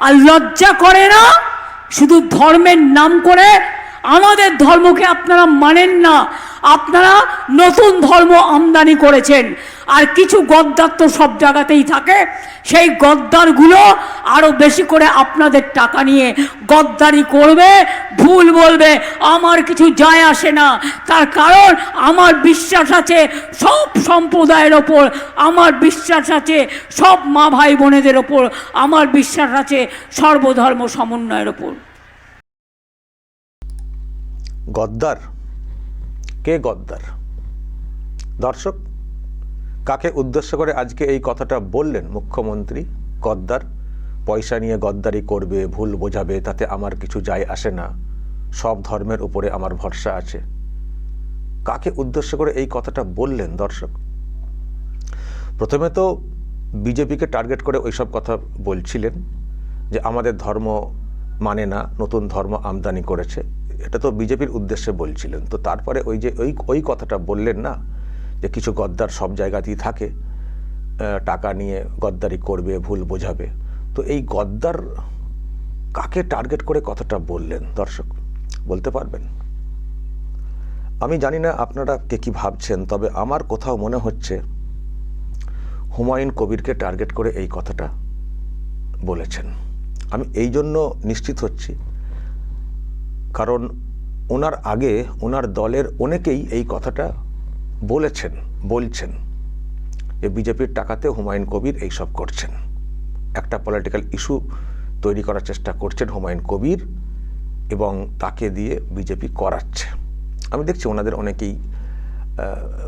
আর লজ্জা করে না? শুধু ধর্মের নাম করে আমাদের ধর্মকে আপনারা মানেন না। আপনারা নতুন ধর্ম আমদানি করেছেন। আর কিছু গদ্দার তো সব জায়গাতেই থাকে। সেই গদ্দারগুলো আরও বেশি করে আপনাদের টাকা নিয়ে গদ্দারি করবে, ভুল বলবে, আমার কিছু যায় আসে না। তার কারণ আমার বিশ্বাস আছে সব সম্প্রদায়ের ওপর, আমার বিশ্বাস আছে সব মা ভাই বোনেদের ওপর, আমার বিশ্বাস আছে সর্বধর্ম সমন্বয়ের ওপর। গদ্দার? কে গদ্দার? দর্শক, কাকে উদ্দেশ্য করে আজকে এই কথাটা বললেন মুখ্যমন্ত্রী? গদ্দার, পয়সা নিয়ে গদ্দারি করবে, ভুল বোঝাবে, তাতে আমার কিছু যায় আসে না। সব ধর্মের উপরে আমার ভরসা আছে। কাকে উদ্দেশ্য করে এই কথাটা বললেন দর্শক? প্রথমে তো বিজেপিকে টার্গেট করে ওইসব কথা বলছিলেন যে আমাদের ধর্ম মানে না, নতুন ধর্ম আমদানি করেছে। এটা তো বিজেপির উদ্দেশ্যে বলছিলেন। তো তারপরে ওই যে ওই ওই কথাটা বললেন না, যে কিছু গদ্দার সব জায়গাতেই থাকে টাকা নিয়ে গদ্দারি করবে, ভুল বোঝাবে। তো এই গদ্দার কাকে টার্গেট করে কথাটা বললেন? দর্শক, বলতে পারবেন? আমি জানি না আপনারা কে কী ভাবছেন, তবে আমার কোথাও মনে হচ্ছে হুমায়ুন কবিরকে টার্গেট করে এই কথাটা বলেছেন। আমি এই জন্য নিশ্চিত হচ্ছি কারণ ওনার আগে ওনার দলের অনেকেই এই কথাটা বলেছেন, বলছেন। যে বিজেপির টাকাতে হুমায়ুন কবির এইসব করছেন। একটা পলিটিক্যাল ইস্যু তৈরি করার চেষ্টা করছেন হুমায়ুন কবির এবং তাকে দিয়ে বিজেপি করাচ্ছে। আমি দেখছি ওনাদের অনেকেই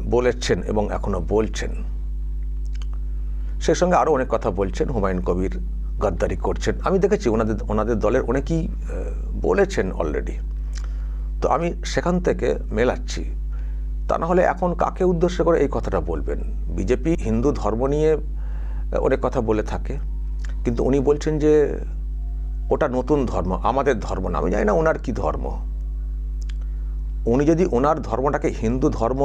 বলেছেন এবং এখনও বলছেন। সেই সঙ্গে আরও অনেক কথা বলছেন হুমায়ুন কবির গদ্দারি করছেন। আমি দেখেছি ওনাদের ওনাদের দলের অনেকেই বলেছেন অলরেডি তো আমি সেখান থেকে মেলাচ্ছি। তা না হলে এখন কাকে উদ্দেশ্য করে এই কথাটা বলবেন? বিজেপি হিন্দু ধর্ম নিয়ে অনেক কথা বলে থাকে। কিন্তু উনি বলছেন যে, ওটা নতুন ধর্ম, আমাদের ধর্ম না। আমি জানি না ওনার কি ধর্ম। উনি যদি ওনার ধর্মটাকে হিন্দু ধর্ম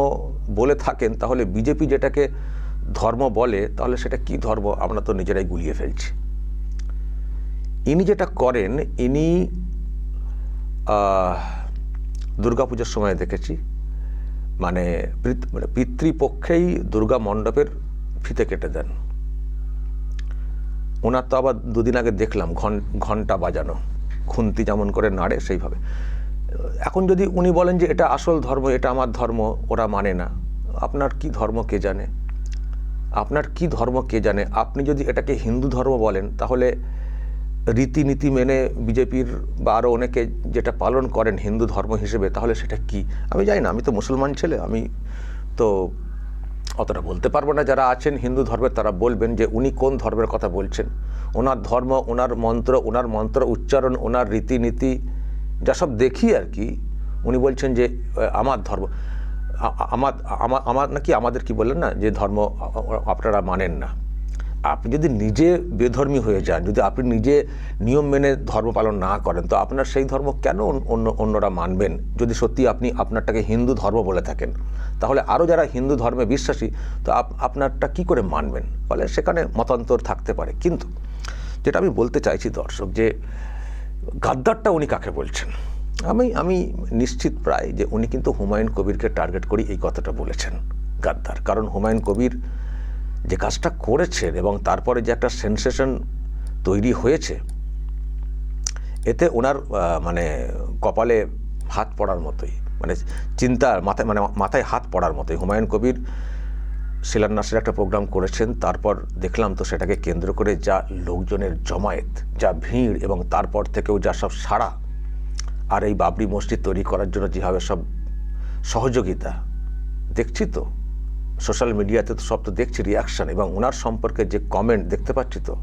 বলে থাকেন, তাহলে বিজেপি যেটাকে ধর্ম বলে, তাহলে সেটা কি ধর্ম? আমরা তো নিজেরাই গুলিয়ে ফেলছি। ইনি যেটা করেন, ইনি দুর্গাপূজার সময় দেখেছি। মানে মানে পিতৃপক্ষেই দুর্গা মণ্ডপের ফিতে কেটে দেন। ওনার তো আবার দুদিন আগে দেখলাম, ঘন, ঘণ্টা বাজানো। খুন্তি যেমন করে নাড়ে সেইভাবে। এখন যদি উনি বলেন যে এটা আসল ধর্ম, এটা আমার ধর্ম, ওরা মানে না। আপনার কি ধর্ম কে জানে? আপনার কি ধর্ম কে জানে? আপনি যদি এটাকে হিন্দু ধর্ম বলেন, তাহলে রীতিনীতি মেনে বিজেপির বা আরও অনেকে যেটা পালন করেন হিন্দু ধর্ম হিসেবে, তাহলে সেটা কি? আমি জানি না, আমি তো মুসলমান ছেলে, আমি তো অতটা বলতে পারব না। যারা আছেন হিন্দু ধর্মের, তারা বলবেন যে উনি কোন ধর্মের কথা বলছেন। ওনার ধর্ম, ওনার মন্ত্র ওনার মন্ত্র উচ্চারণ, ওনার রীতিনীতি, যা সব দেখি আর কি, উনি বলছেন যে আমার ধর্ম আমার আমার নাকি আমাদের কি বললেন না, যে ধর্ম আপনারা মানেন না। আপনি যদি নিজে বেধর্মী হয়ে যান, যদি আপনি নিজে নিয়ম মেনে ধর্ম পালন না করেন, তো আপনার সেই ধর্ম কেন অন্য- অন্য, অন্যরা মানবেন? যদি সত্যি আপনি আপনারটাকে হিন্দু ধর্ম বলে থাকেন, তাহলে আরও যারা হিন্দু ধর্মে বিশ্বাসী, তো আপ- আপনারটা কি করে মানবেন? ফলে সেখানে মতান্তর থাকতে পারে। কিন্তু যেটা আমি বলতে চাইছি দর্শক, যে গাদ্দারটা উনি কাকে বলছেন? আমি আমি নিশ্চিত প্রায় যে উনি কিন্তু হুমায়ুন কবিরকে টার্গেট করি এই কথাটা বলেছেন গাদ্দার। কারণ হুমায়ুন কবির যে কাজটা করেছেন এবং তারপরে যে একটা সেন্সেশন তৈরি হয়েছে, এতে ওনার মানে কপালে হাত পড়ার মতোই মানে চিন্তা মাথায় মানে মাথায় হাত পড়ার মতোই। হুমায়ুন কবির শিলান্যাসের একটা প্রোগ্রাম করেছেন, তারপর দেখলাম তো সেটাকে কেন্দ্র করে যা লোকজনের জমায়েত, যা ভিড় এবং তারপর থেকেও যা সব সাড়া, আর এই বাবরি মসজিদ তৈরি করার জন্য যেভাবে সব সহযোগিতা, দেখছি তো? সোশ্যাল মিডিয়াতে তো সব তো দেখছি রিয়াকশন এবং ওনার সম্পর্কে যে কমেন্ট দেখতে পাচ্ছি তো,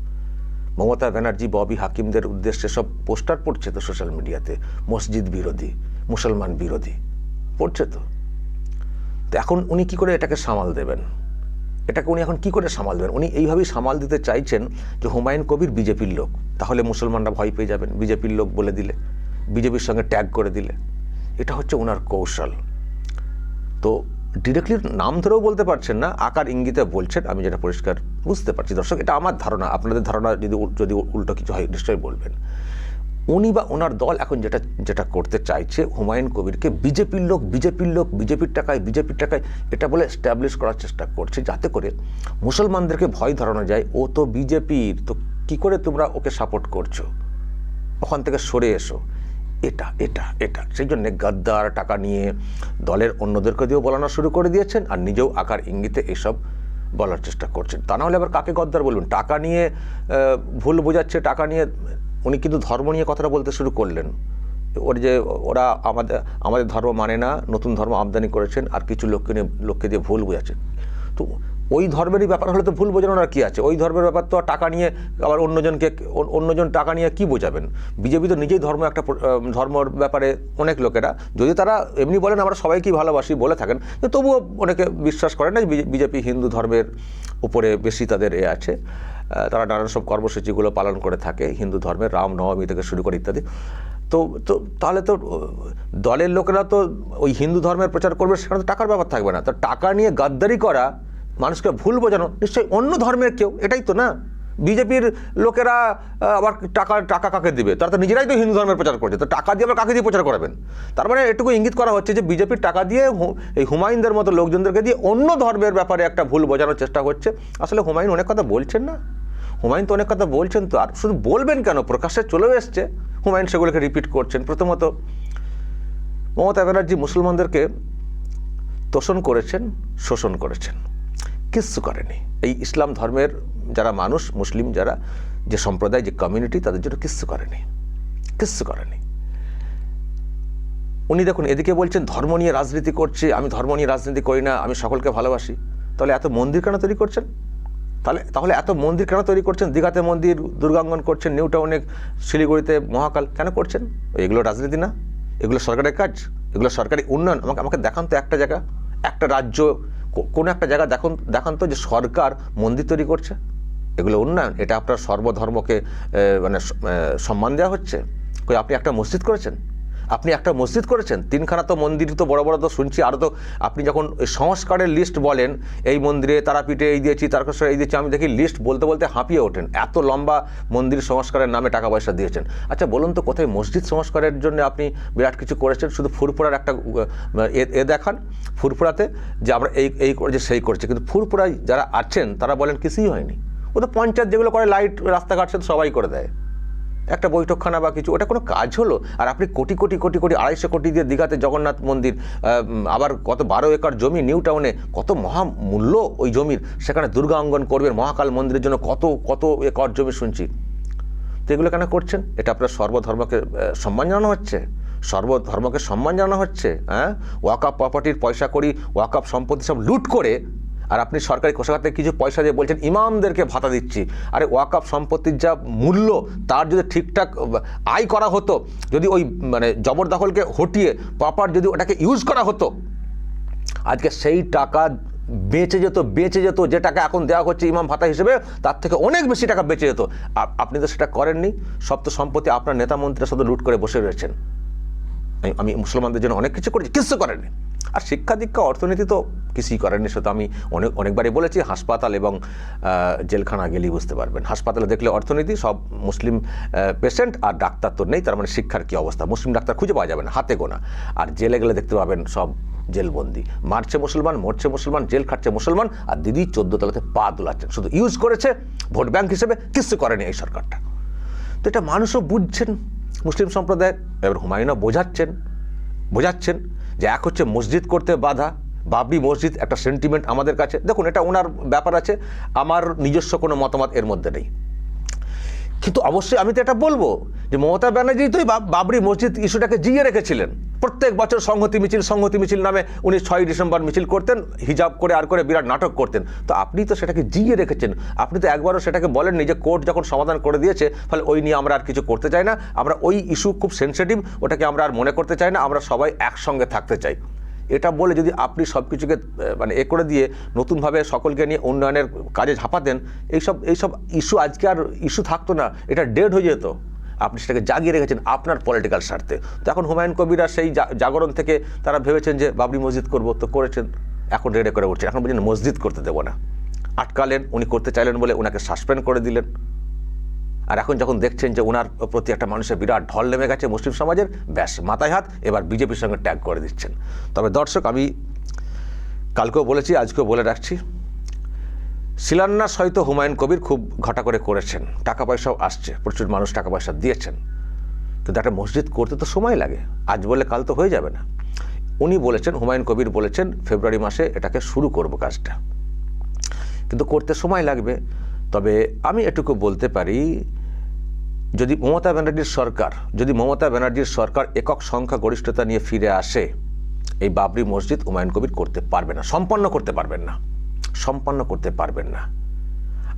মমতা ব্যানার্জি, ববি, হাকিমদের উদ্দেশ্যে সব পোস্টার পড়ছে তো সোশ্যাল মিডিয়াতে, মসজিদ বিরোধী, মুসলমান বিরোধী, পড়ছে তো। তো এখন উনি কি করে এটাকে সামাল দেবেন? এটাকে উনি এখন কি করে সামাল দেবেন? উনি এইভাবেই সামাল দিতে চাইছেন যে হুমায়ুন কবির বিজেপির লোক, তাহলে মুসলমানরা ভয় পেয়ে যাবেন, বিজেপির লোক বলে দিলে, বিজেপির সঙ্গে ট্যাগ করে দিলে। এটা হচ্ছে ওনার কৌশল। তো ডিরেক্টলি নাম ধরেও বলতে পারছেন না, আকার ইঙ্গিতে বলছেন, আমি যেটা পরিষ্কার বুঝতে পারছি। দর্শক, এটা আমার ধারণা। আপনাদের ধারণা যদি যদি উল্টো কিছু হয়, নিশ্চয়ই বলবেন। উনি বা ওনার দল এখন যেটা যেটা করতে চাইছে, হুমায়ুন কবিরকে বিজেপির লোক বিজেপির লোক, বিজেপির টাকায় বিজেপির টাকায় এটা বলে স্ট্যাবলিশ করার চেষ্টা করছে, যাতে করে মুসলমানদেরকে ভয় ধরানো যায়, ও তো বিজেপির, তো কি করে তোমরা ওকে সাপোর্ট করছ? ওখান থেকে সরে এসো। এটা এটা এটা। সেই জন্য গাদ্দার টাকা নিয়ে দলের অন্যদেরকে দিয়েও বলানো শুরু করে দিয়েছেন আর নিজেও আকার ইঙ্গিতে এসব বলার চেষ্টা করছেন। তা নাহলে আবার কাকে গদ্দার বলবেন? টাকা নিয়ে ভুল বোঝাচ্ছে, টাকা নিয়ে উনি কিন্তু ধর্ম নিয়ে কথাটা বলতে শুরু করলেন। ওর যে, ওরা আমাদের আমাদের ধর্ম মানে না, নতুন ধর্ম আমদানি করেছেন আর কিছু লোককে নিয়ে, লোককে দিয়ে ভুল বোঝাচ্ছেন তো ওই ধর্মেরই ব্যাপার, হলে তো ভুল বোঝানোর আর কি আছে? ওই ধর্মের ব্যাপার তো আর টাকা নিয়ে আবার অন্যজনকে, অন্যজন টাকা নিয়ে কি বোঝাবেন? বিজেপি তো নিজেই ধর্ম একটা ধর্মর ব্যাপারে অনেক লোকেরা, যদি তারা এমনি বলেন, আমরা সবাইকেই ভালোবাসি বলে থাকেন তবুও অনেকে বিশ্বাস করেন না বিজেপি হিন্দু ধর্মের উপরে বেশি তাদের এ আছে। তারা নানান সব কর্মসূচিগুলো পালন করে থাকে, হিন্দু ধর্মের, রাম নবমী থেকে শুরু করে ইত্যাদি। তো তো তাহলে তো, দলের লোকেরা তো ওই হিন্দু ধর্মের প্রচার করবে, সেখানে তো টাকার ব্যাপার থাকবে না। তো টাকা নিয়ে গাদ্দারি করা মানুষকে ভুল বোঝানো, নিশ্চয়ই অন্য ধর্মের কেউ, এটাই তো না? বিজেপির লোকেরা আবার টাকা টাকা কাকে দিবে? তারা তো নিজেরাই তো হিন্দু ধর্মের প্রচার করছে, তো টাকা দিয়ে আবার কাকে দিয়ে প্রচার করাবেন? তার মানে এটুকু ইঙ্গিত করা হচ্ছে যে বিজেপির টাকা দিয়ে এই হুমায়ুনদের মতো লোকজনদেরকে দিয়ে অন্য ধর্মের ব্যাপারে একটা ভুল বোঝানোর চেষ্টা হচ্ছে। আসলে হুমায়ুন অনেক কথা বলছেন না? হুমায়ুন তো অনেক কথা বলছেন তো, আর শুধু বলবেন কেন? প্রকাশ্যে চলেও এসছে। হুমায়ুন সেগুলোকে রিপিট করছেন। প্রথমত, মমতা ব্যানার্জি মুসলমানদেরকে তোষণ করেছেন, শোষণ করেছেন। কিচ্ছু করেনি। এই ইসলাম ধর্মের যারা মানুষ, মুসলিম যারা, যে সম্প্রদায়, যে কমিউনিটি তাদের জন্য কিচ্ছু করেনি। কিচ্ছু করেনি। উনি দেখুন, এদিকে বলছেন, ধর্ম নিয়ে রাজনীতি করছে, আমি ধর্ম নিয়ে রাজনীতি করি না, আমি সকলকে ভালোবাসি। তাহলে এত মন্দির কেন তৈরি করছেন? তাহলে তাহলে এত মন্দির কেন তৈরি করছেন? দীঘাতে মন্দির, দুর্গাঙ্গন করছেন নিউ টাউনে শিলিগুড়িতে মহাকাল, কেন করছেন? এগুলো রাজনীতি না। এগুলো সরকারের কাজ, এগুলো সরকারি উন্নয়ন। আমাকে আমাকে দেখান তো একটা জায়গা, একটা রাজ্য কোনো একটা জায়গা দেখুন, দেখান তো যে সরকার মন্দির তৈরি করছে? এগুলো উন্নয়ন, এটা আপনার সর্বধর্মকে মানে সম্মান দেওয়া হচ্ছে? আপনি একটা মসজিদ করেছেন? আপনি একটা মসজিদ করেছেন, তিনখানা তো মন্দির তো বড় বড় তো শুনছি আরও তো আপনি যখন সংস্কারের লিস্ট বলেন, এই মন্দিরে তারাপীঠে এই দিয়েছি, তারকেশ্বরে এই দিয়েছি, আমি দেখি লিস্ট বলতে বলতে হাঁপিয়ে ওঠেন। এত লম্বা মন্দির সংস্কারের নামে টাকা পয়সা দিয়েছেন। আচ্ছা বলুন তো কোথায় মসজিদ সংস্কারের জন্য আপনি বিরাট কিছু করেছেন? শুধু ফুরফুরার একটা এ দেখান, ফুরফুরাতে যে আমরা এই এই করেছি সেই করছি। কিন্তু ফুরফুরায় যারা আছেন, তারা বলেন কিছুই হয়নি। ও তো পঞ্চায়েত যেগুলো করে লাইট রাস্তাঘাট সে সবাই করে দেয়। একটা বৈঠকখানা বা কিছু, ওটা কোনো কাজ হলো? আর আপনি কোটি কোটি কোটি কোটি, আড়াইশো কোটি দিয়ে দীঘাতে জগন্নাথ মন্দির আবার কত বারো একর জমি নিউ টাউনে, কত মহামূল্য ওই জমির, সেখানে দুর্গা অঙ্গন করবেন মহাকাল মন্দিরের জন্য কত কত একর জমি শুনছি। তো এগুলো কেন করছেন? এটা আপনার সর্বধর্মকে সম্মান জানানো হচ্ছে? সর্বধর্মকে সম্মান জানানো হচ্ছে হ্যাঁ? ওয়াকাপ প্রপার্টির পয়সা করি ওয়াকাপ সম্পত্তি সব লুট করে আর আপনি সরকারি কোষাগার থেকে কিছু পয়সা দিয়ে বলছেন, ইমামদেরকে ভাতা দিচ্ছি। আরে ওয়াকাপ সম্পত্তির যা মূল্য, তার যদি ঠিকঠাক আয় করা হতো, যদি ওই মানে জবরদখলকে হটিয়ে প্রপার যদি ওটাকে ইউজ করা হতো, আজকে সেই টাকা বেঁচে যেত বেঁচে যেত, যে টাকা এখন দেওয়া হচ্ছে ইমাম ভাতা হিসেবে, তার থেকে অনেক বেশি টাকা বেঁচে যেত। আপনি তো সেটা করেননি। সব তো সম্পত্তি আপনার নেতা মন্ত্রীরা শুধু লুট করে বসে রয়েছেন। আমি- মুসলমানদের জন্য অনেক কিছু করেছি কিছু করেননি। আর শিক্ষা দীক্ষা, অর্থনীতি তো কিছুই করেননি সেটা আমি অনেক, অনেকবারই বলেছি, হাসপাতাল এবং জেলখানা গেলেই বুঝতে পারবেন। হাসপাতালে দেখলে অর্থনীতি, সব মুসলিম পেশেন্ট আর ডাক্তার তো নেই, তার মানে শিক্ষার কী অবস্থা? মুসলিম ডাক্তার খুঁজে পাওয়া যাবে না, হাতে গোনা। আর জেলে গেলে দেখতে পাবেন সব জেলবন্দি। মারছে মুসলমান, মরছে মুসলমান, জেল খাটছে মুসলমান, আর দিদি চোদ্দ তলাতে পা দোলাচ্ছেন। শুধু ইউজ করেছে, ভোট ব্যাংক হিসেবে কিছু করেনি এই সরকারটা। তো এটা মানুষও বুঝছেন, মুসলিম সম্প্রদায়ের এবার হুমায়ুনও বোঝাচ্ছেন বোঝাচ্ছেন। যে এক হচ্ছে মসজিদ করতে বাধা, বাবরি মসজিদ একটা সেন্টিমেন্ট আমাদের কাছে। দেখুন, এটা ওনার ব্যাপার আছে, আমার নিজস্ব কোনো মতামত এর মধ্যে নেই। কিন্তু অবশ্যই আমি তো এটা বলব যে মমতা ব্যানার্জি তো বাবরি মসজিদ ইস্যুটাকে জিয়ে রেখেছিলেন। প্রত্যেক বছর সংহতি মিছিল সংহতি মিছিল নামে উনি ছয় ডিসেম্বর মিছিল করতেন, হিজাব করে আর করে বিরাট নাটক করতেন। তো আপনি তো সেটাকে জিয়ে রেখেছেন। আপনি তো একবারও সেটাকে বলেননি যে কোর্ট যখন সমাধান করে দিয়েছে, ফলে ওই নিয়ে আমরা আর কিছু করতে চাই না। আমরা ওই ইস্যু খুব সেন্সিটিভ ওটাকে আমরা আর মনে করতে চাই না। আমরা সবাই একসঙ্গে থাকতে চাই। এটা বলে যদি আপনি সব কিছুকে মানে এ করে দিয়ে নতুনভাবে সকলকে নিয়ে উন্নয়নের কাজে ঝাঁপাতেন এইসব এইসব ইস্যু আজকে আর ইস্যু থাকতো না। এটা ডেড হয়ে যেত। আপনি সেটাকে জাগিয়ে রেখেছেন আপনার পলিটিক্যাল স্বার্থে। তো এখন হুমায়ুন কবিরা সেই জাগরণ থেকে তারা ভেবেছেন যে বাবরি মসজিদ করব তো করেছেন, এখন রেডে করে উঠছেন এখন বলছেন, মসজিদ করতে দেবো না। আটকালেন, উনি করতে চাইলেন বলে ওনাকে সাসপেন্ড করে দিলেন। আর এখন যখন দেখছেন যে ওনার প্রতি একটা মানুষের বিরাট ঢল নেমে গেছে মুসলিম সমাজের, ব্যাস, মাথায় হাত, এবার বিজেপির সঙ্গে ট্যাগ করে দিচ্ছেন। তবে দর্শক, আমি কালকেও বলেছি, আজকেও বলে রাখছি শিলান্যাস হয়তো হুমায়ুন কবির খুব ঘটা করে করেছেন। টাকা পয়সাও আসছে, প্রচুর মানুষ টাকা পয়সা দিয়েছেন। কিন্তু একটা মসজিদ করতে তো সময় লাগে, আজ বলে কাল তো হয়ে যাবে না। উনি বলেছেন, হুমায়ুন কবির বলেছেন, ফেব্রুয়ারি মাসে এটাকে শুরু করব কাজটা। কিন্তু করতে সময় লাগবে, তবে আমি এটুকু বলতে পারি, যদি মমতা ব্যানার্জির সরকার, যদি মমতা ব্যানার্জির সরকার একক সংখ্যা গরিষ্ঠতা নিয়ে ফিরে আসে, এই বাবরি মসজিদ হুমায়ুন কবির করতে পারবে না, সম্পন্ন করতে পারবেন না। সম্পন্ন করতে পারবেন না।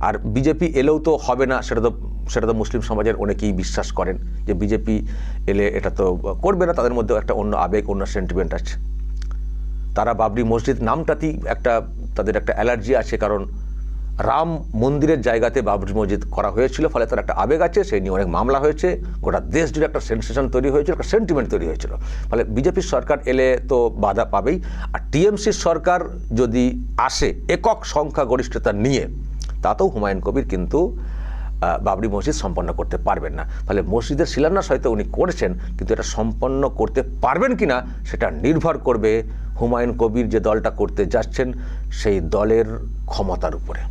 আর বিজেপি এলেও তো হবে না, সেটা তো সেটা তো মুসলিম সমাজের অনেকেই বিশ্বাস করেন যে বিজেপি এলে এটা তো করবে না, তাদের মধ্যেও একটা অন্য আবেগ, অন্য সেন্টিমেন্ট আছে। তারা বাবরি মসজিদ নামটাতেই একটা, তাদের একটা অ্যালার্জি আছে কারণ রাম মন্দিরের জায়গাতে বাবরি মসজিদ করা হয়েছিল, ফলে তার একটা আবেগ আছে, সেই নিয়ে অনেক মামলা হয়েছে, গোটা দেশ জুড়ে একটা সেন্সেশন তৈরি হয়েছিল, একটা সেন্টিমেন্ট তৈরি হয়েছিল। ফলে বিজেপির সরকার এলে তো বাধা পাবেই, আর টিএমসির সরকার যদি আসে, একক সংখ্যা গরিষ্ঠতা নিয়ে, তাতেও হুমায়ুন কবির কিন্তু বাবরি মসজিদ সম্পন্ন করতে পারবেন না। ফলে মসজিদের শিলান্যাস হয়তো উনি করেছেন, কিন্তু এটা সম্পন্ন করতে পারবেন কি না সেটা নির্ভর করবে হুমায়ুন কবির যে দলটা করতে যাচ্ছেন, সেই দলের ক্ষমতার উপরে।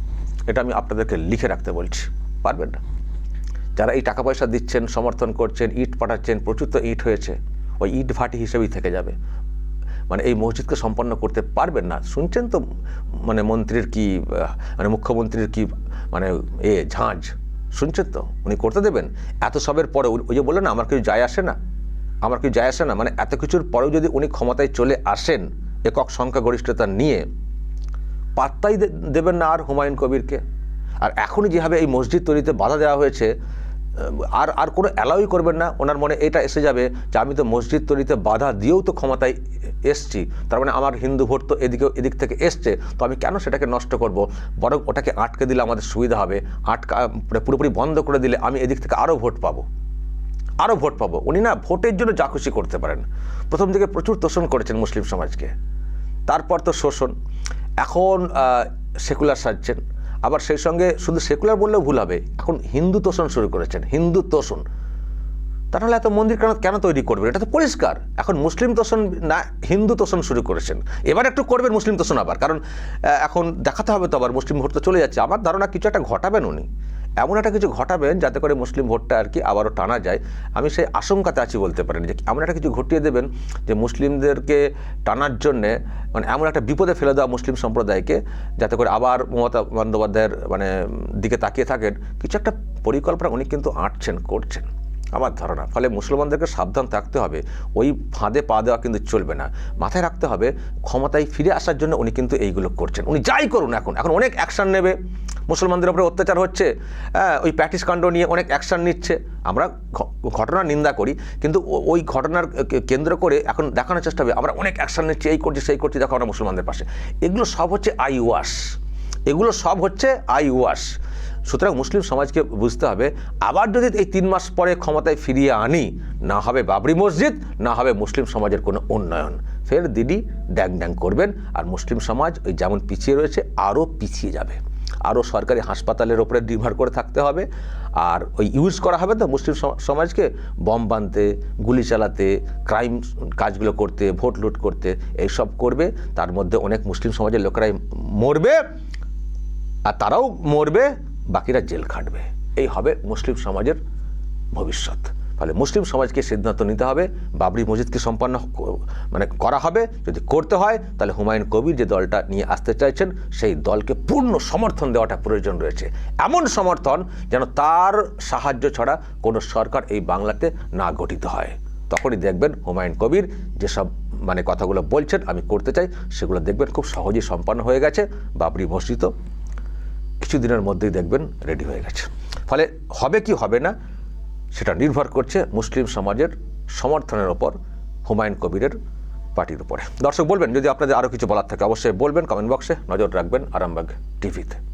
এটা আমি আপনাদেরকে লিখে রাখতে বলছি, পারবেন না। যারা এই টাকা পয়সা দিচ্ছেন, সমর্থন করছেন, ইট পাঠাচ্ছেন, প্রচুর তো ইট হয়েছে, ওই ইট ভাটি হিসেবেই থেকে যাবে। মানে এই মসজিদকে সম্পন্ন করতে পারবেন না। শুনছেন তো মানে মন্ত্রীর কি মানে মুখ্যমন্ত্রীর কি মানে এ ঝাঁঝ শুনছেন তো? উনি করতে দেবেন। এত সবের পরে ওই যে বললেন না, আমার কিছু যায় আসে না? আমার কিছু যায় আসে না? মানে এত কিছুর পরেও যদি উনি ক্ষমতায় চলে আসেন, একক সংখ্যাগরিষ্ঠতা নিয়ে পাত্তাই দেবেন না আর হুমায়ুন কবিরকে। আর এখনই যেভাবে এই মসজিদ তৈরিতে বাধা দেওয়া হয়েছে আর আর কোনো অ্যালাউই করবেন না, ওনার মনে এটা এসে যাবে যে আমি তো মসজিদ তৈরিতে বাধা দিয়েও তো ক্ষমতায় এসছি, তার মানে আমার হিন্দু ভোট তো এদিকে এদিক থেকে এসছে, তো আমি কেন সেটাকে নষ্ট করব? বরং ওটাকে আটকে দিলে আমাদের সুবিধা হবে, আটকা মানে পুরোপুরি বন্ধ করে দিলে আমি এদিক থেকে আরও ভোট পাবো। আরও ভোট পাবো। উনি না ভোটের জন্য যা খুশি করতে পারেন। প্রথম দিকে প্রচুর তোষণ করেছেন মুসলিম সমাজকে। তারপর তো শোষণ। এখন সেকুলার সাজছেন। আবার সেই সঙ্গে শুধু সেকুলার বললেও ভুল হবে। এখন হিন্দু তোষণ শুরু করেছেন, হিন্দু তোষণ। তাহলে এত মন্দির কেন কেন তৈরি করবেন? এটা তো পরিষ্কার। এখন মুসলিম তোষণ না, হিন্দু তোষণ শুরু করেছেন। এবার একটু করবেন মুসলিম তোষণ আবার। কারণ এখন দেখাতে হবে তো আবার মুসলিম ভোট তো চলে যাচ্ছে। আমার ধারণা কিছু একটা ঘটাবেন উনি। এমন একটা কিছু ঘটাবেন যাতে করে মুসলিম ভোটটা আর কি আবারও টানা যায়। আমি সেই আশঙ্কাতে আছি বলতে পারেন যে এমন একটা কিছু ঘটিয়ে দেবেন যে মুসলিমদেরকে টানার জন্যে মানে এমন একটা বিপদে ফেলে দেওয়া মুসলিম সম্প্রদায়কে যাতে করে আবার মমতা বন্দ্যোপাধ্যায়ের মানে দিকে তাকিয়ে থাকেন। কিছু একটা পরিকল্পনা উনি কিন্তু আঁটছেন, করছেন। আমার ধারণা। ফলে মুসলমানদেরকে সাবধান থাকতে হবে। ওই ফাঁদে পা দেওয়া কিন্তু চলবে না। মাথায় রাখতে হবে ক্ষমতায় ফিরে আসার জন্য উনি কিন্তু এইগুলো করছেন। উনি যাই করুন এখন এখন অনেক অ্যাকশান নেবে। মুসলমানদের উপরে অত্যাচার হচ্ছে হ্যাঁ, ওই প্যাটিস কাণ্ড নিয়ে অনেক অ্যাকশান নিচ্ছে। আমরা ঘটনার নিন্দা করি কিন্তু ওই ঘটনার কেন্দ্র করে এখন দেখানোর চেষ্টা হবে। আমরা অনেক অ্যাকশান নিচ্ছি এই করছি সেই করছি দেখো আমরা মুসলমানদের পাশে। এগুলো সব হচ্ছে আই ওয়াশ। এগুলো সব হচ্ছে আই ওয়াশ। সুতরাং মুসলিম সমাজকে বুঝতে হবে, আবার যদি এই তিন মাস পরে ক্ষমতায় ফিরিয়ে আনি, না হবে বাবরি মসজিদ, না হবে মুসলিম সমাজের কোনো উন্নয়ন। ফের দিদি ড্যাং ড্যাং করবেন, আর মুসলিম সমাজ ওই যেমন পিছিয়ে রয়েছে, আরও পিছিয়ে যাবে। আরও সরকারি হাসপাতালের ওপরে নির্ভর করে থাকতে হবে, আর ওই ইউজ করা হবে তো মুসলিম সম- সমাজকে, বম বানতে, গুলি চালাতে ক্রাইম কাজগুলো করতে ভোট লুট করতে, এইসব করবে, তার মধ্যে অনেক মুসলিম সমাজের লোকেরাই মরবে, আর তারাও মরবে বাকিরা জেল খাটবে। এই হবে মুসলিম সমাজের ভবিষ্যৎ। ফলে মুসলিম সমাজকে সিদ্ধান্ত নিতে হবে, বাবরি মসজিদকে সম্পন্ন মানে করা হবে। যদি করতে হয়, তাহলে হুমায়ুন কবির যে দলটা নিয়ে আসতে চাইছেন, সেই দলকে পূর্ণ সমর্থন দেওয়াটা প্রয়োজন রয়েছে। এমন সমর্থন যেন তার সাহায্য ছাড়া কোনো সরকার এই বাংলাতে না গঠিত হয়। তখনই দেখবেন হুমায়ুন কবির যেসব মানে কথাগুলো বলছেন, আমি করতে চাই, সেগুলো দেখবেন খুব সহজেই সম্পন্ন হয়ে গেছে। বাবরি মসজিদও কিছুদিনের মধ্যেই দেখবেন রেডি হয়ে গেছে। ফলে হবে কি হবে না, সেটা নির্ভর করছে মুসলিম সমাজের সমর্থনের ওপর, হুমায়ুন কবিরের পার্টির উপরে। দর্শক, বলবেন, যদি আপনাদের আরও কিছু বলার থাকে, অবশ্যই বলবেন কমেন্ট বক্সে নজর রাখবেন আরামবাগ টিভিতে।